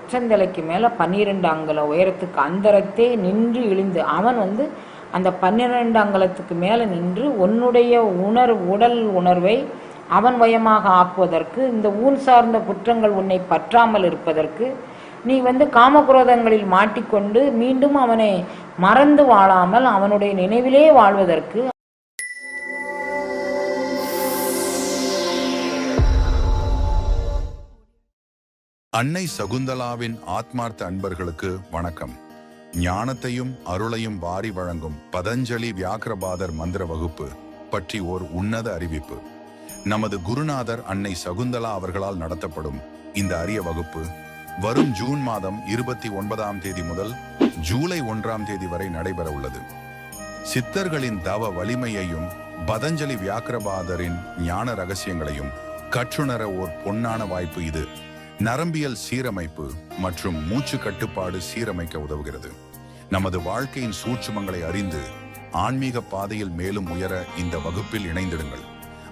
உச்சந்தலைக்கு மேலே பன்னிரெண்டு அங்கல உயரத்துக்கு அந்தரத்தே நின்று இழிந்து அவன் வந்து அந்த பன்னிரெண்டு அங்கலத்துக்கு மேலே நின்று உன்னுடைய உணர் உடல் உணர்வை அவன் வயமாக ஆக்குவதற்கு இந்த ஊன் சார்ந்த குற்றங்கள் உன்னை பற்றாமல் இருப்பதற்கு நீ வந்து காமக்ரோதங்களில் மாட்டிக்கொண்டு மீண்டும் அவனை மறந்து வாழாமல் அவனுடைய நினைவிலே வாழ்வதற்கு அன்னை சகுந்தலாவின் ஆத்மார்த்த அன்பர்களுக்கு வணக்கம். ஞானத்தையும் அருளையும் வாரி வழங்கும் பதஞ்சலி வியாக்கிரபாதர் மந்திர வகுப்பு பற்றி ஓர் உன்னத அறிவிப்பு. நமது குருநாதர் அன்னை சகுந்தலா அவர்களால் நடத்தப்படும் இந்த அரிய வகுப்பு வரும் ஜூன் மாதம் இருபத்தி ஒன்பதாம் தேதி முதல் ஜூலை ஒன்றாம் தேதி வரை நடைபெற உள்ளது. சித்தர்களின் தவ வலிமையையும் பதஞ்சலி வியாக்கிரபாதரின் ஞான ரகசியங்களையும் கற்றுணர ஓர் பொன்னான வாய்ப்பு இது. நரம்பியல் சீரமைப்பு மற்றும் மூச்சு கட்டுப்பாடு சீரமைக்க உதவுகிறது. நமது வாழ்க்கையின் சூட்சுமங்களை அறிந்து ஆன்மீக பாதையில் மேலும் உயர இந்த வகுப்பில் இணைந்திடுங்கள்.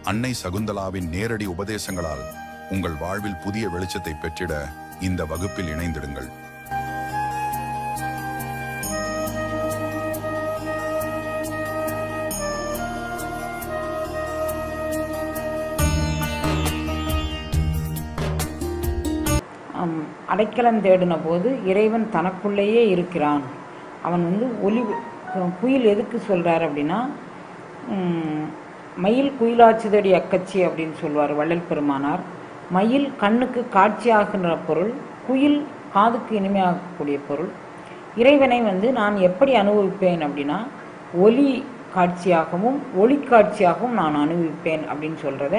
அன்னை சகுந்தலாவின் நேரடி உபதேசங்களால் உங்கள் வாழ்வில் புதிய வெளிச்சத்தை பெற்றிட இந்த வகுப்பில் இணைந்திடுங்கள். அடைக்கலம் தேடின போது இறைவன் தனக்குள்ளேயே இருக்கிறான். அவன் வந்து ஒலி குயில் எதுக்கு சொல்கிறார் அப்படின்னா மயில் குயிலாச்சுதடி அக்கச்சி அப்படின்னு சொல்வார் வள்ளல் பெருமானார். மயில் கண்ணுக்கு காட்சியாகின்ற பொருள் குயில் காதுக்கு இனிமையாகக்கூடிய பொருள். இறைவனை வந்து நான் எப்படி அனுபவிப்பேன் அப்படின்னா ஒலி காட்சியாகவும் ஒளி காட்சியாகவும் நான் அனுபவிப்பேன் அப்படின்னு சொல்கிறத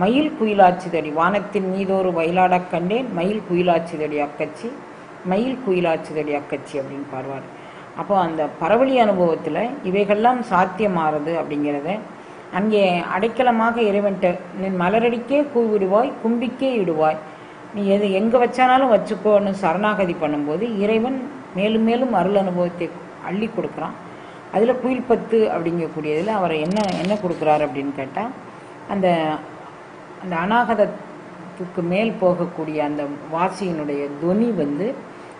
மயில் குயிலாச்சுதடி வானத்தின் மீதொரு வயலாடக் கண்டேன். மயில் குயிலாச்சுதடி அக்கச்சி. மயில் குயிலாச்சுதடி அக்கச்சி அப்படின்னு பாடுவார். அப்போ அந்த பரவழி அனுபவத்தில் இவைகள்லாம் சாத்தியமாறுது அப்படிங்கிறத அங்கே அடைக்கலமாக இறைவன்ட்ட நீ மலரடிக்கே கூவிடுவாய் கும்பிக்கே இடுவாய். நீ எது எங்கே வச்சானாலும் வச்சுக்கோன்னு சரணாகதி பண்ணும்போது இறைவன் மேலும் மேலும் அருள் அனுபவத்தை அள்ளி கொடுக்குறான். அதில் குயில் பத்து அப்படிங்கக்கூடியதில் அவர் என்ன என்ன கொடுக்குறாரு அப்படின்னு கேட்டால் அந்த அந்த அநாகதத்துக்கு மேல் போகக்கூடிய அந்த வாசியினுடைய துவனி வந்து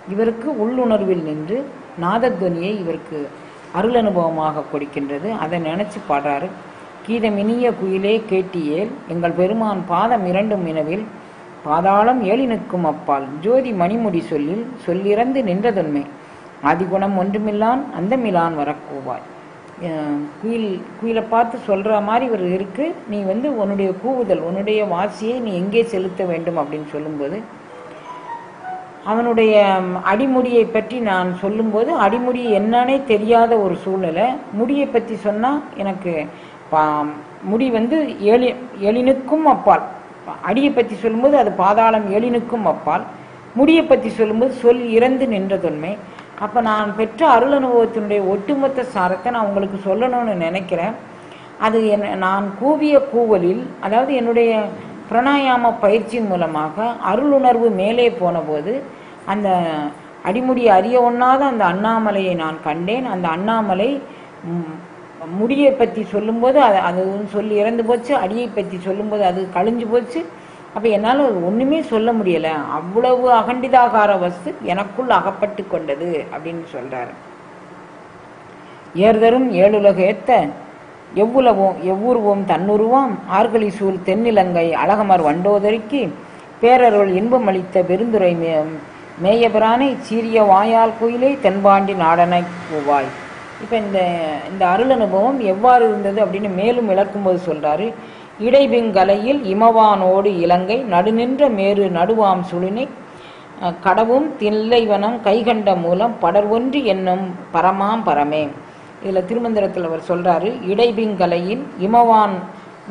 இவருக்கு உள்ளுணர்வில் நின்று நாதத்வனியை இவருக்கு அருள் அனுபவமாக கொடுக்கின்றது. அதை நினைச்சு பாடுறாரு. கீதமினிய குயிலே கேட்டியேல் எங்கள் பெருமான் பாதம் இரண்டும் இனவில் பாதாளம் ஏழி நிற்கும் அப்பால். ஜோதி மணிமுடி சொல்லில் சொல்லிறந்து நின்றதொன்மை. ஆதிகுணம் ஒன்றுமில்லான் அந்தமிலான் வரக்கூவாய். குயில் குயிலை பார்த்து சொல்கிற மாதிரி இவர் இருக்குது நீ வந்து உன்னுடைய கூவுதல் உன்னுடைய வாசியை நீ எங்கே செலுத்த வேண்டும் அப்படின்னு சொல்லும்போது அவனுடைய அடிமுடியை பற்றி நான் சொல்லும்போது அடிமுடி என்னன்னே தெரியாத ஒரு சூழ்நிலை. முடியை பற்றி சொன்னால் எனக்கு முடி வந்து எளி எழினுக்கும் அப்பால். அடியை பற்றி சொல்லும்போது அது பாதாளம் எழினுக்கும் அப்பால். முடியை பற்றி சொல்லும்போது சொல் இறந்து நின்றதொன்மை. அப்போ நான் பெற்ற அருள் அனுபவத்தினுடைய ஒட்டுமொத்த சாரத்தை நான் உங்களுக்கு சொல்லணும்னு நினைக்கிறேன். அது என் நான் கூவிய கூவலில் அதாவது என்னுடைய பிரணாயாம பயிற்சியின் மூலமாக அருளுணர்வு மேலே போனபோது அந்த அடிமுடி அறிய ஒண்ணாத அந்த அண்ணாமலையை நான் கண்டேன். அந்த அண்ணாமலை முடியை பற்றி சொல்லும்போது அது அது சொல்லி இறந்து போச்சு அடியை பற்றி சொல்லும்போது அது கழிஞ்சு போச்சு. அப்போ என்னால் ஒன்றுமே சொல்ல முடியலை. அவ்வளவு அகண்டிதாகார வஸ்து எனக்குள் அகப்பட்டு கொண்டது அப்படின்னு சொல்கிறார் ஏர்தரும் ஏழுலக ஏத்த எவ்வுலவும் எவ்வுருவும் தன்னுருவாம் ஆர்கலி சூழ் தென்னிலங்கை அழகமர் வண்டோதரிக்கு பேரருள் இன்பம் அளித்த பெருந்துரை மே மேயபிரானை சீரிய வாயால் குயிலை தென்பாண்டி நாடனை கூவாய் இப்போ இந்த இந்த அருள் அனுபவம் எவ்வாறு இருந்தது அப்படின்னு மேலும் விளக்கும்போது சொல்கிறாரு இடைவிங்கலையில் இமவானோடு இலங்கை நடுநின்ற மேரு நடுவாம் சுழினை கடவும் தில்லைவனம் கைகண்ட மூலம் படர்வொன்று என்னும் பரமாம் பரமே. இதில் திருமந்திரத்தில் அவர் சொல்கிறாரு இடைபிங்கலையின் இமவான்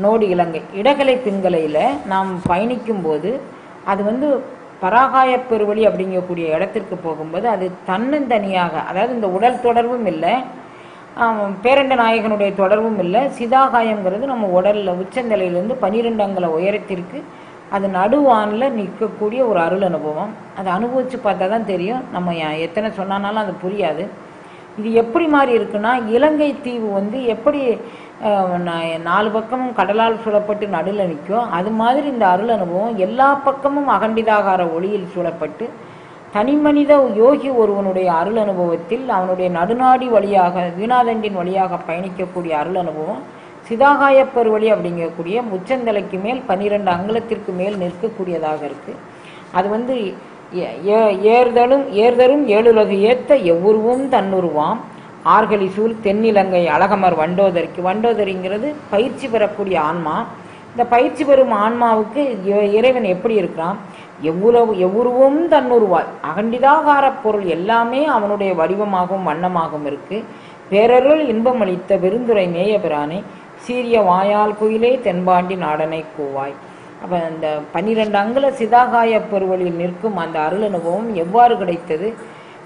நோடு இலங்கை. இடகலை பிங்கலையில் நாம் பயணிக்கும்போது அது வந்து பராகாய பெருவழி அப்படிங்கக்கூடிய இடத்திற்கு போகும்போது அது தன்னந்தனியாக அதாவது இந்த உடல் தொடர்பும் இல்லை பேரண்ட நாயகனுடைய தொடர்பும் இல்லை. சிதாகாயங்கிறது நம்ம உடலில் உச்சந்தலையிலேருந்து பன்னிரெண்டு அங்குல உயரத்திற்கு அது நடுவானில் நிற்கக்கூடிய ஒரு அருள் அனுபவம். அதை அனுபவித்து பார்த்தா தான் தெரியும். நம்ம எத்தனை சொன்னானாலும் அது புரியாது. இது எப்படி மாதிரி இருக்குன்னா இலங்கை தீவு வந்து எப்படி நாலு பக்கமும் கடலால் சூழப்பட்டு நடுவில் நிற்கும். அது மாதிரி இந்த அருள் அனுபவம் எல்லா பக்கமும் அகண்டிதாகார ஒளியில் சூழப்பட்டு தனிமனித யோகி ஒருவனுடைய அருள் அனுபவத்தில் அவனுடைய நடுநாடி வழியாக வீணாதண்டின் வழியாக பயணிக்கக்கூடிய அருள் அனுபவம் சிதாகாயப்பர் வழி அப்படிங்கக்கூடிய உச்சந்தலைக்கு மேல் பன்னிரெண்டு அங்குலத்திற்கு மேல் நிற்கக்கூடியதாக இருக்குது அது வந்து ஏ- ஏ- ஏறுதலும் ஏறுதலும் ஏழுலகு ஏத்த எவ்வுருவும் தன்னுருவாம். ஆர்கலி சூழ் தென்னிலங்கை அழகமர் வண்டோதரிக்கு. வண்டோதரிங்கிறது பயிற்சி பெறக்கூடிய ஆன்மா. இந்த பயிற்சி பெறும் ஆன்மாவுக்கு இ- இறைவன் எப்படி இருக்கிறான்? எவ்வளவு எவ்வுருவும் தன்னுருவாய். அகண்டிதாகார பொருள் எல்லாமே அவனுடைய வடிவமாகவும் வண்ணமாகவும் இருக்கு. பேரருள் இன்பம் அளித்த பெருந்துரை மேயபிரானே சீரிய வாயால் குயிலே தென்பாண்டி நாடனை கூவாய். அப்போ அந்த பன்னிரெண்டு அங்குல சிதாகாய பெருவழியில் நிற்கும் அந்த அருள் அனுபவம் எவ்வாறு கிடைத்தது?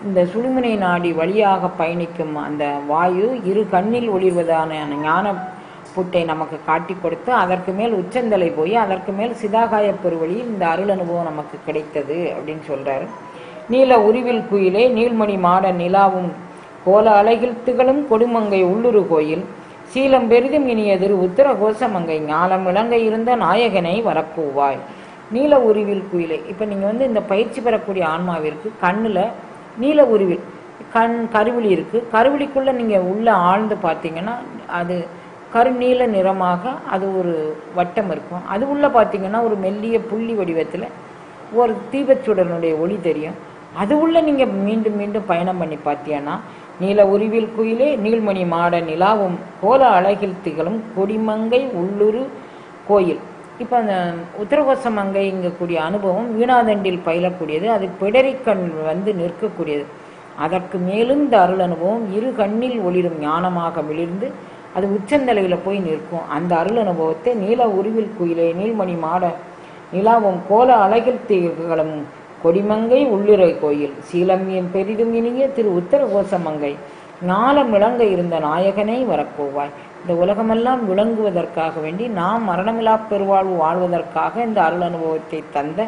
இந்த சுழுமுனை நாடி வழியாக பயணிக்கும் அந்த வாயு இரு கண்ணில் ஒளிர்வதான ஞான புட்டை நமக்கு காட்டி கொடுத்து அதற்கு மேல் உச்சந்தலை போய் அதற்கு மேல் சிதாகாய பெருவழியில் இந்த அருள் அனுபவம் நமக்கு கிடைத்தது அப்படின்னு சொல்கிறாரு நீல உருவில் குயிலே நீள்மணி மாட நிலாவும் கோல அலைகள் திகழும் கொடுமங்கை உள்ளுரு கோயில். சீலம் பெரிதும் இனியதிர் உத்தர கோசமங்கை ஞாலம் இலங்கை இருந்த நாயகனை வரக்கூவாய் நீல உருவில் குயிலே. இப்போ நீங்கள் வந்து இந்த பயிற்சி பெறக்கூடிய ஆன்மாவிற்கு கண்ணில் நீல உருவில் கண் கருவிழி இருக்குது கருவிழிக்குள்ளே நீங்கள் உள்ளே ஆழ்ந்து பார்த்தீங்கன்னா அது கருநீல நிறமாக அது ஒரு வட்டம் இருக்கும். அது உள்ளே பார்த்தீங்கன்னா ஒரு மெல்லிய புள்ளி வடிவத்தில் ஒரு தீபச்சுடனுடைய ஒளி தெரியும். அது உள்ளே நீங்கள் மீண்டும் மீண்டும் பயணம் பண்ணி பார்த்தீங்கன்னா நீல உருவில் குயிலே நீள்மணி மாட நிலாவும் கோல அழகில் திகழும் கொடிமங்கை உள்ளுரு கோயில். இப்போ அந்த உத்தரகோச கூடிய அனுபவம் வீணாதண்டில் பயிலக்கூடியது. அது பிடரிக்கண் வந்து நிற்கக்கூடியது. அதற்கு மேலும் இந்த அருள் அனுபவம் இரு கண்ணில் ஒளிரும் ஞானமாக விளிர்ந்து அது உச்சந்தலையில் போய் நிற்கும். அந்த அருள் அனுபவத்தை நீல உருவில் குயிலே நீள்மணி மாட நிலாவும் கோல அழகில் திகழும் கொடிமங்கை உள்ளிரை கோயில் சீலமியம் பெரிதும் இனிய திரு உத்தரகோசமங்கை நாளம் விளங்க இருந்த நாயகனை வரப்போவாய். இந்த உலகமெல்லாம் விளங்குவதற்காக வேண்டி நாம் மரணமிலா பெருவாழ்வு வாழ்வதற்காக இந்த அருள் அனுபவத்தை தந்த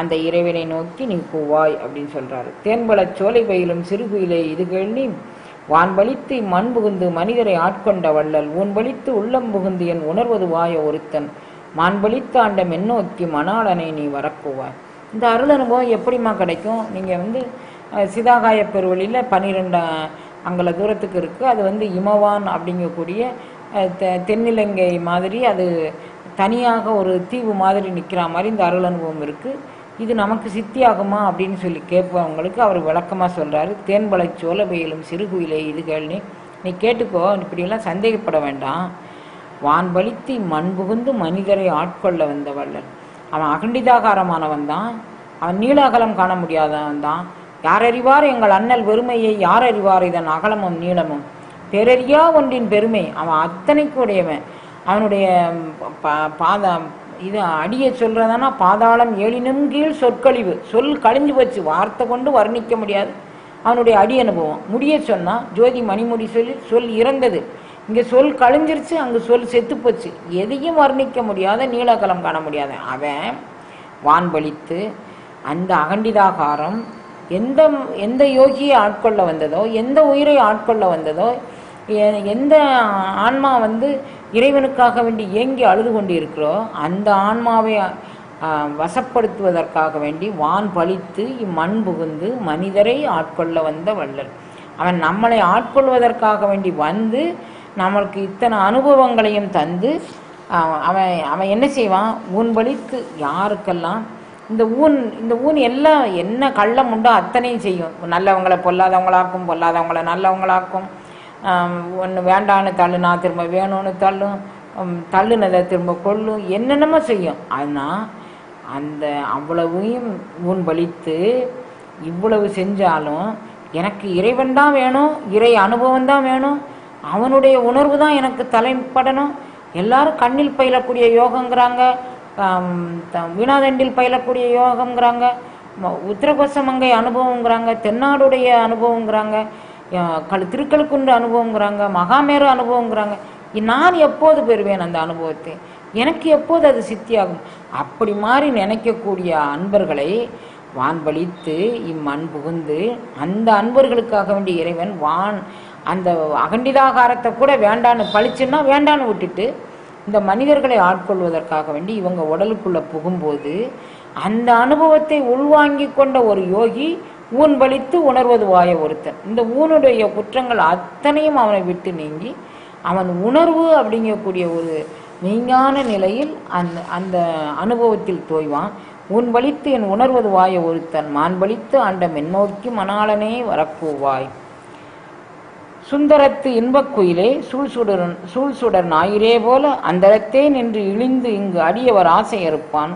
அந்த இறைவனை நோக்கி நீ கூவாய் அப்படின்னு சொல்றாரு. தேன்பல சோலை பயிலும் சிறுகுயிலே இது கேள்வி. வான்பளித்து மண் புகுந்து மனிதரை ஆட்கொண்ட வள்ளல் உன் பலித்து உள்ளம் புகுந்து என் உணர்வது வாய ஒருத்தன். மான்பளித்த ஆண்ட மென்னோக்கி மணாளனை நீ வரக்குவாய். இந்த அருள் அனுபவம் எப்படிம்மா கிடைக்கும்? நீங்கள் வந்து சிதாகாய பெருவழியில் பன்னிரெண்டு அங்கல தூரத்துக்கு இருக்குது அது வந்து இமவான் அப்படிங்கக்கூடிய தெ- தென்னிலங்கை மாதிரி அது தனியாக ஒரு தீவு மாதிரி நிற்கிற மாதிரி இந்த அருள் அனுபவம் இருக்குது இது நமக்கு சித்தியாகுமா அப்படின்னு சொல்லி கேட்பவங்களுக்கு அவர் விளக்கமாக சொல்கிறாரு தேன்பலை சோழபையிலும் சிறுகுயிலே இது கேள்வி நீ கேட்டுக்கோ இப்படியெல்லாம் சந்தேகப்பட வேண்டாம். வான்பளித்து மண் புகுந்து மனிதரை ஆட்கொள்ள வந்த வல்லன் அவன் அகண்டிதாகாரமானவன் தான். அவன் நீளாகலம் காண முடியாதவன் தான். யார் அறிவார் எங்கள் அண்ணல் பெருமையை யார் அறிவார் இதன் அகலமும் நீளமும்? பெரறியா ஒன்றின் பெருமை. அவன் அத்தனைக்கு உடையவன். அவனுடைய பா- பாதம் இது அடியை சொல்றதானா? பாதாளம் ஏழினும் கீழ் சொற்கழிவு. சொல் கழிஞ்சு போச்சு. வார்த்தை கொண்டு வர்ணிக்க முடியாது. அவனுடைய அடி அனுபவம். முடிய சொன்னா ஜோதி மணிமுடி சொல்லி சொல் இறந்தது. இங்கே சொல் கழிஞ்சிருச்சு அங்கே சொல் செத்து போச்சு. எதையும் வர்ணிக்க முடியாத நீலகலம் காண முடியாத. அவன் வான்பளித்து அந்த அகண்டிதாகாரம் எந்த எந்த யோகியை ஆட்கொள்ள வந்ததோ எந்த உயிரை ஆட்கொள்ள வந்ததோ எந்த ஆன்மா வந்து இறைவனுக்காக வேண்டி ஏங்கி அழுது கொண்டு இருக்கிறோ அந்த ஆன்மாவை வசப்படுத்துவதற்காக வேண்டி வான் பழித்து இம்மண் புகுந்து மனிதரை ஆட்கொள்ள வந்த வள்ளல். அவன் நம்மளை ஆட்கொள்வதற்காக வேண்டி வந்து நம்மளுக்கு இத்தனை அனுபவங்களையும் தந்து அவன் அவன் அவன் என்ன செய்வான்? ஊன் பழித்து யாருக்கெல்லாம்? இந்த ஊன் இந்த ஊன் எல்லாம் என்ன கள்ளம் உண்டோ அத்தனையும் செய்யும். நல்லவங்களை பொல்லாதவங்களாக்கும் பொல்லாதவங்களை நல்லவங்களாக்கும். ஒன்று வேண்டான்னு தள்ளுனா திரும்ப வேணும்னு தள்ளும். தள்ளுனதை திரும்ப கொள்ளும். என்னென்னமோ செய்யும். ஆனால் அந்த அவ்வளவையும் ஊன் பலித்து இவ்வளவு செஞ்சாலும் எனக்கு இறைவன் தான் வேணும் இறை அனுபவம் தான் வேணும். அவனுடைய உணர்வு தான் எனக்கு தலைப்படணும். எல்லாரும் கண்ணில் பயிலக்கூடிய யோகங்கிறாங்க. த- வீணாதண்டில் பயிலக்கூடிய யோகங்கிறாங்க. ம- உத்தரகோசமங்கை அனுபவங்கிறாங்க. தென்னாடுடைய அனுபவங்கிறாங்க. கல் திருக்கழுக்குன்ற அனுபவங்கிறாங்க மகாமேரு அனுபவங்கிறாங்க நான் எப்போது பெறுவேன் அந்த அனுபவத்தை? எனக்கு எப்போது அது சித்தியாகும்? அப்படி மாதிரி நினைக்கக்கூடிய அன்பர்களை வான்பளித்து இம்மண் புகுந்து அந்த அன்பர்களுக்காக வேண்டிய இறைவன் வான் அந்த அகண்டிதாகாரத்தை கூட வேண்டான்னு பழிச்சுன்னா வேண்டான்னு விட்டுட்டு இந்த மனிதர்களை ஆட்கொள்வதற்காக வேண்டி இவங்க உடலுக்குள்ளே புகும்போது அந்த அனுபவத்தை உள்வாங்கி கொண்ட ஒரு யோகி ஊன் பலித்து உணர்வது வாய ஒருத்தன். இந்த ஊனுடைய குற்றங்கள் அத்தனையும் அவனை விட்டு நீங்கி அவன் உணர்வு அப்படிங்கக்கூடிய ஒரு மெய்ஞான நிலையில் அந்த அந்த அனுபவத்தில் தோய்வான். உன் பலித்து என் உணர்வது வாய ஒருத்தன். மான் பலித்து ஆண்ட மென்னோக்கி மணாளனே வரக்கூவாய் சுந்தரத்து இன்பக் குயிலே சூழ்சுடர் சூழ்சுடர் ஞாயிறே போல அந்தரத்தே நின்று இழிந்து இங்கு அடியவர் ஆசை அறுப்பான்.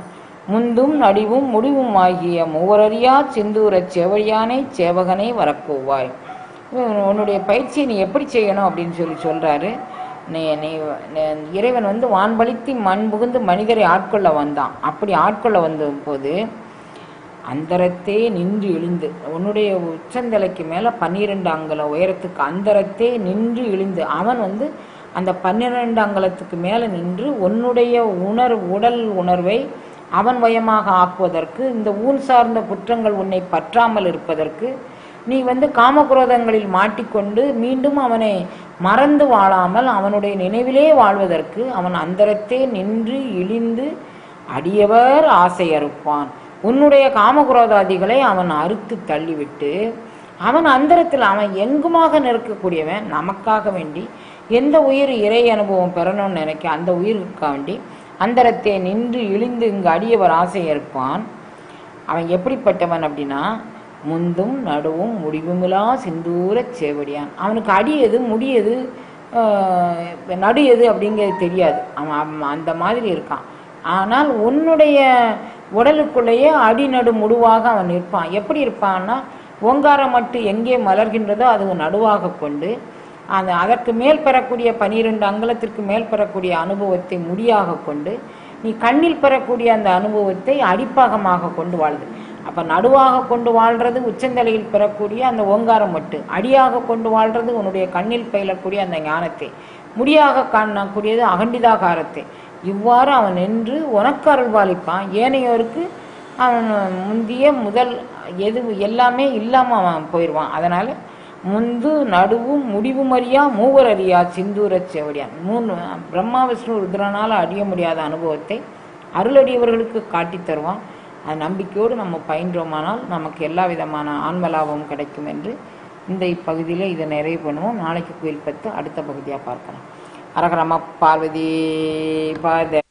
முந்தும் நடிவும் முடிவும் ஆகிய மூவரறியா சிந்தூர செவழியானை சேவகனை வரக்கூவாய் உன்னுடைய பயிற்சியை நீ எப்படி செய்யணும் அப்படின்னு சொல்லி சொல்கிறாரு நீ நீ இறைவன் வந்து வான்பளித்து மண் புகுந்து மனிதரை ஆட்கொள்ள வந்தான். அப்படி ஆட்கொள்ள வந்த போது அந்தரத்தே நின்று இழிந்து உன்னுடைய உச்சந்தலைக்கு மேலே பன்னிரெண்டு அங்கல உயரத்துக்கு அந்தரத்தே நின்று இழிந்து அவன் வந்து அந்த பன்னிரெண்டு அங்கலத்துக்கு மேலே நின்று உன்னுடைய உணர்வு உடல் உணர்வை அவன் வயமாக ஆக்குவதற்கு இந்த ஊன் சார்ந்த குற்றங்கள் உன்னை பற்றாமல் இருப்பதற்கு நீ வந்து காமக்ரோதங்களில் மாட்டிக்கொண்டு மீண்டும் அவனை மறந்து வாழாமல் அவனுடைய நினைவிலே வாழ்வதற்கு அவன் அந்தரத்தே நின்று இழிந்து அடியவர் ஆசை அறுப்பான். உன்னுடைய காமக்ரோதாதிகளை அவன் அறுத்து தள்ளிவிட்டு அவன் அந்தரத்தில் அவன் எங்குமாக நிற்கக்கூடியவன்? நமக்காக வேண்டி. எந்த உயிர் இறை அனுபவம் பெறணும்னு நினைக்க அந்த உயிருக்காக வேண்டி அந்தரத்தை நின்று இழிந்து இங்கு அடியவர் ஆசை இருப்பான் அவன் எப்படிப்பட்டவன் அப்படின்னா முந்தும் நடுவும் முடிவுமிலா சிந்தூர சேவடியான். அவனுக்கு அடியது முடியது நடு எது அப்படிங்கிறது தெரியாது. அவன் அந்த மாதிரி இருக்கான். ஆனால் உன்னுடைய உடலுக்குள்ளேயே அடிநடு முடுவாக அவன் இருப்பான் எப்படி இருப்பான்னா ஓங்காரம் மட்டும் எங்கே மலர்கின்றதோ அது நடுவாக கொண்டு அந்த அதற்கு மேல் பெறக்கூடிய பனிரெண்டு அங்கலத்திற்கு மேல் பெறக்கூடிய அனுபவத்தை முடியாக கொண்டு நீ கண்ணில் பெறக்கூடிய அந்த அனுபவத்தை அடிப்பாகமாக கொண்டு வாழ்து அப்போ நடுவாக கொண்டு வாழ்றது உச்சந்தலையில் பெறக்கூடிய அந்த ஓங்காரம் மட்டு அடியாக கொண்டு வாழ்றது உன்னுடைய கண்ணில் பயிலக்கூடிய அந்த ஞானத்தை முடியாக காணக்கூடியது அகண்டிதாகாரத்தை. இவ்வாறு அவன் நின்று உனக்கு அருள்பாலிப்பான் ஏனையோருக்கு அவன் முந்திய முதல் எது எல்லாமே இல்லாமல் அவன் போயிடுவான் அதனால் முந்து நடுவும் முடிவும் அறியா மூவர் அறியா சிந்தூர செவடியான். மூணு பிரம்மா விஷ்ணு ருத்ரனால் அடிய முடியாத அனுபவத்தை அருளடியவர்களுக்கு காட்டித் தருவான். அது நம்பிக்கையோடு நம்ம பயின்றோமானால் நமக்கு எல்லா விதமான ஆன்மலாபமும் கிடைக்கும் என்று இந்த இப்பகுதியில் இதை நிறைவு பண்ணுவோம். நாளைக்கு கோயில் பத்து அடுத்த பகுதியாக பார்க்கலாம். அரகரம பார்வதி பாத